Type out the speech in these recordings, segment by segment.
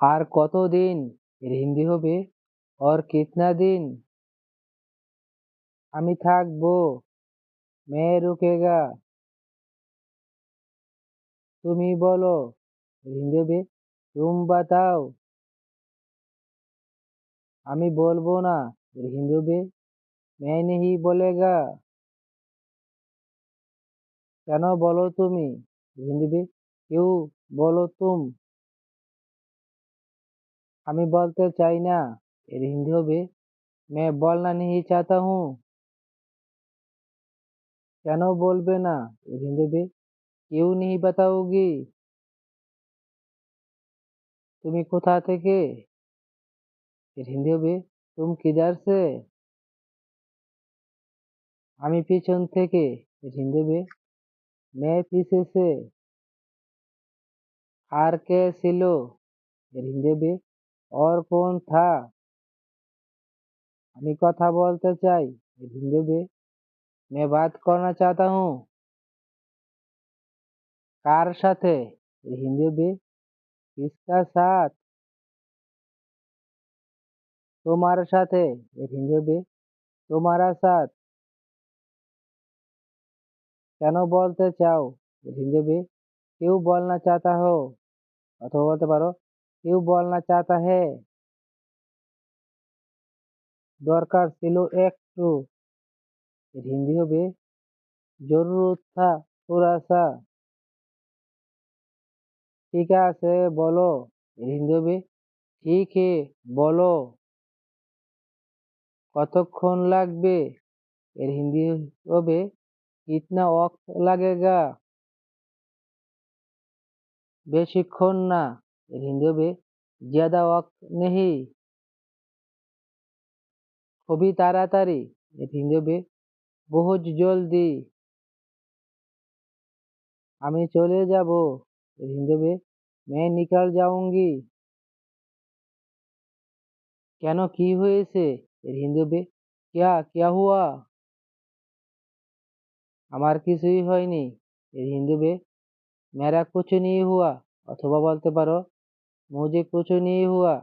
আর কতদিন এর হিন্দি হবে और कितना दिन আমি থাকবো मैं रुकेगा তুমি বলো এর হিন্দি হবে तुम बताओ আমি বলবো না এর হিন্দি হবে मैं नहीं बोलेगा কেন বলো তুমি এর হিন্দি হবে क्यों বলো तुम আমি বলতে চাই না এর হিন্দি হবে मैं बोलना नहीं चाहता हूँ কেন বলবে না এর হিন্দি হবে क्यों नहीं बताओगी তুমি কোথা থেকে এর হিন্দি হবে तुम किधर से আমি পিছন থেকে এর হিন্দি হবে मैं पीछे से আর কে ছিল এর হিন্দি হবে और कौन था আমি কথা বলতে চাই এর হিন্দি হবে मैं बात करना चाहता हूँ কার সাথে এর হিন্দি হবে किसका साथ তোমার সাথে এর হিন্দি হবে তোমারা সাথ কেন বলতে চাও এর হিন্দি হবে কেউ বলনা চাহতা হো অথবা বলতে পারো কেউ বলনা চাহতা হে দরকার ছিল একটু এর হিন্দি হবে জরুরত থা থোড়া সা ঠিক আছে বলো এর হিন্দি হবে ঠিক হে বলো কতক্ষণ লাগবে এর হিন্দি হবে কিতনা ওয়াক্ত লাগেগা বেশিক্ষণ না এর হিন্দি হবে জ্যাদা ওয়াক্ত নেহি খুবই তাড়াতাড়ি এর হিন্দি হবে বহুত জলদি আমি চলে যাব এর হিন্দি হবে मैं निकल जाऊंगी কেন কি হয়েছে এর হিন্দি হবে क्या क्या हुआ আমার কিছুই হয়নি এর হিন্দি হবে मेरा कुछ नहीं हुआ অথবা বলতে পারো मुझे कुछ नहीं हुआ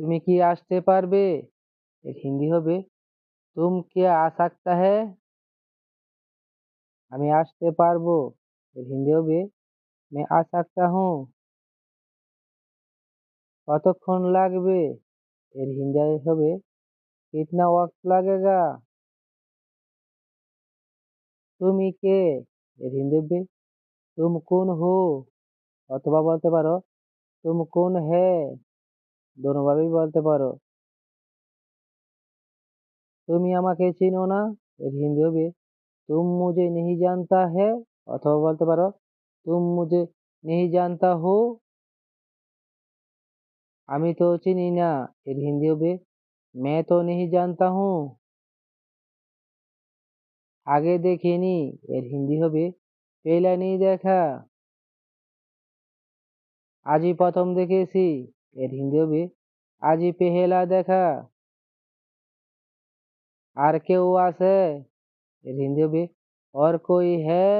তুমি কি আসতে পারবে এর হিন্দি হবে तुम क्या आ सकता है আমি আসতে পারবো এর হিন্দি হবে मैं आ सकता हूँ কতক্ষণ লাগবে এর হিন্দি হবে कितना वक्त लगेगा তুমি কে এর হিন্দি হবে तुम कौन हो অথবা বলতে পারো, তুম কোন হে? দোনোভাবেই বলতে পারো। তুমি আমাকে চিনো না? এর হিন্দি হবে, তুম মুঝে নেহি জানতা হে? অথবা বলতে পারো, তুম মুঝে নেহি জানতা হো? আমি তো চিনি না। এর হিন্দি হবে, মে তো নেহি জানতা হু। আগে দেখিনি। এর হিন্দি হবে, পেলা নেই দেখা। আজই প্রথম দেখেছি এর হিন্দি হবে আজই পেহেলা দেখা আর কেউ আছে এর হিন্দি হবে और कोई है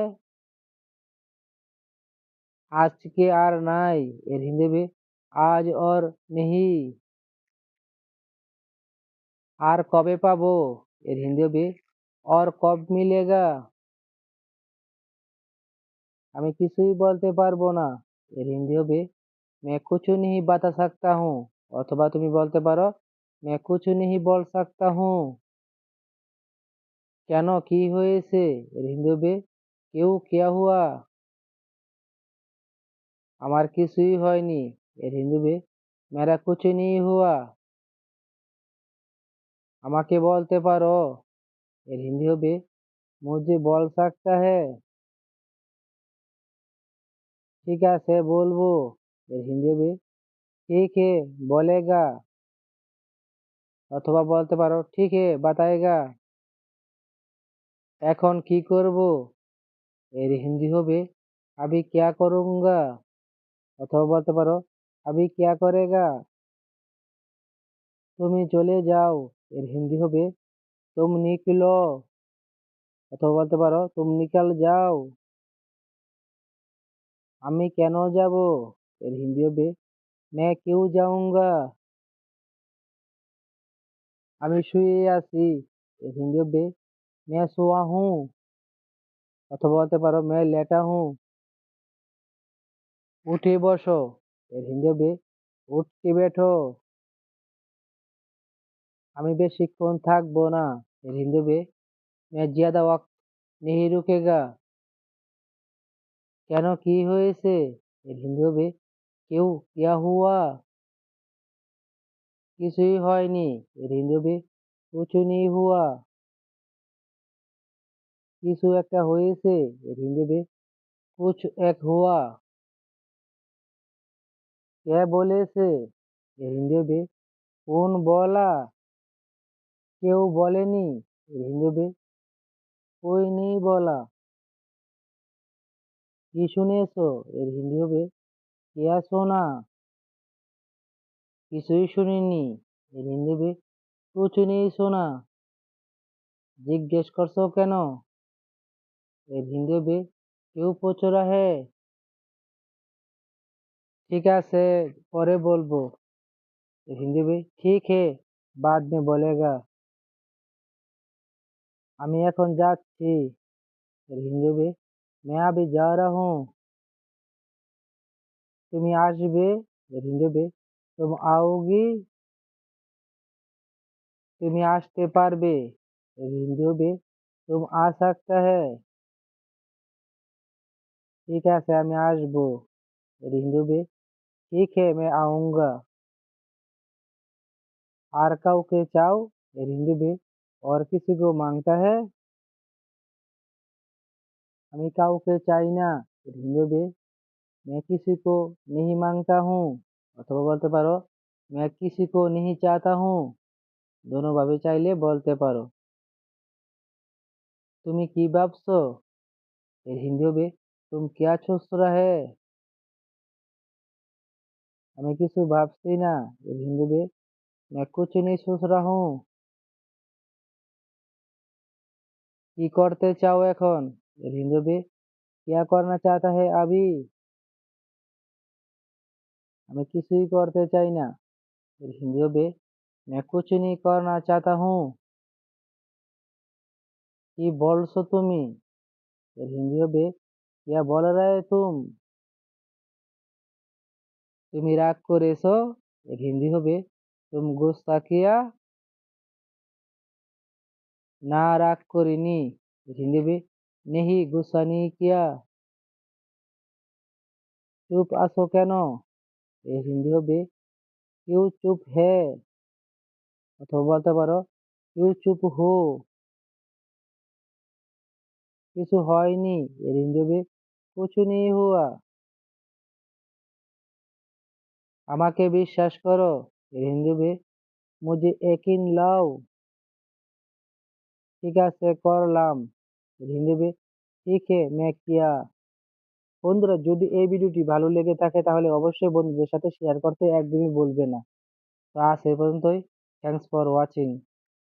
আজকে আর নাই এর হিন্দি হবে আজ और नहीं আর কবে পাবো এর হিন্দি হবে और कब मिलेगा আমি কিছুই বলতে পারবো না এর হিন্দি হবে मैं कुछ नहीं बता सकता हूँ অথবা তুমি বলতে পারো मैं कुछ नहीं बोल सकता हूँ কেন কি হয়েছে এর হিন্দি হবে কেউ क्या हुआ আমার কিছুই হয়নি এর হিন্দি হবে मेरा कुछ नहीं हुआ আমাকে বলতে পারো এর হিন্দি হবে मुझे बोल सकता है ঠিক আছে বলবো এর হিন্দি হবে ঠিক হে বলেগা? অথবা বলতে পারো ঠিক হে বাতায়েগা এখন কি করব? এর হিন্দি হবে, আবি ক্যা করুঙ্গা? অথবা বলতে পারো, আবি ক্যা করেগা? তুমি চলে যাও। এর হিন্দি হবে, তুম নিকলো। অথবা বলতে পারো, তুম নিকাল যাও। আমি কেন যাব? এর হিন্দি হবে मैं क्यों जाऊंगा আমি শুয়ে আছি এর হিন্দি হবে मैं सोया हूँ অথবা বলতে পারো मैं लेटा हूँ উঠে বসো এর হিন্দি হবে উঠ के बैठो আমি বেশিক্ষণ থাকবো না এর হিন্দি হবে मैं ज्यादा वक्त नहीं रुकेगा কেন কি হয়েছে এর হিন্দি হবে কেউ কিয়া হুয়া কিছুই হয়নি। হবে নেই হুয়া। কিছু একটা হয়েছে। হিন্দি কুছ এক হুয়া। কে বলেছে? হিন্দি কোন বলা? কেউ বলেনি। হিন্দি কই নেই বলা? কি শুনেছো? এর হিন্দি হবে কেয়া শোনা কিছুই শুনিনি এর হিন্দি হবে কুছ নেই শোনা জিজ্ঞেস করছো কেন এর হিন্দি হবে কেউ पूछ रहा है ঠিক আছে পরে বলবো এর হিন্দি হবে ঠিক হে बाद में बोलेगा আমি এখন যাচ্ছি এর হিন্দি হবে मैं अभी जा रहा हूँ তুমি আসবে এর হিন্দি হবে तुम आओगी তুমি আসতে পারবে এর হিন্দি হবে तुम आ सकता है ঠিক আছে আমি আসবো এর হিন্দি হবে ঠিক है मैं आऊंगा আর কাউকে চাও এর হিন্দি হবে और किसी को मांगता है আমি কাউকে চাই না এর হিন্দি হবে मैं किसी को नहीं मांगता हूँ অথবা বলতে পারো मैं किसी को नहीं चाहता हूँ দোনোভাবে চাইলে বলতে পারো তুমি কি ভাবছো এর হিন্দি হবে तुम क्या सोच रहा है আমি কিছু ভাবছি না এর হিন্দি হবে मैं कुछ नहीं सोच रहा हूँ কি করতে চাও এখন এর হিন্দি হবে क्या करना चाहता है अभी আমি কিছুই করতে চাই না এর হিন্দি হবে मैं कुछ नहीं करना चाहता हूँ কি বলছো তুমি এর হিন্দি হবে क्या बोल रहे तुम তুমি রাগ করেছো এর হিন্দি হবে तुम गुस्सा किया না রাগ করিনি এর হিন্দি হবে नहीं गुस्सा नहीं किया চুপ আছো কেন এর হিন্দি হবে। কেউ চুপ হ্যাঁ অথবা বলতে পারো কেউ চুপ হো। কিছু হয়নি এর হিন্দি হবে কিছু নেই হুয়া আমাকে বিশ্বাস করো এর হিন্দি হবে মুজে একিন লাও। ঠিক আছে করলাম হিন্দি হবে ঠিক হে মে কিয়া বন্ধুরা, যদি এই ভিডিওটি ভালো লেগে থাকে তাহলে অবশ্যই বন্ধুদের সাথে শেয়ার করতে একদমই বলবে না। আজ এই পর্যন্তই। Thanks for watching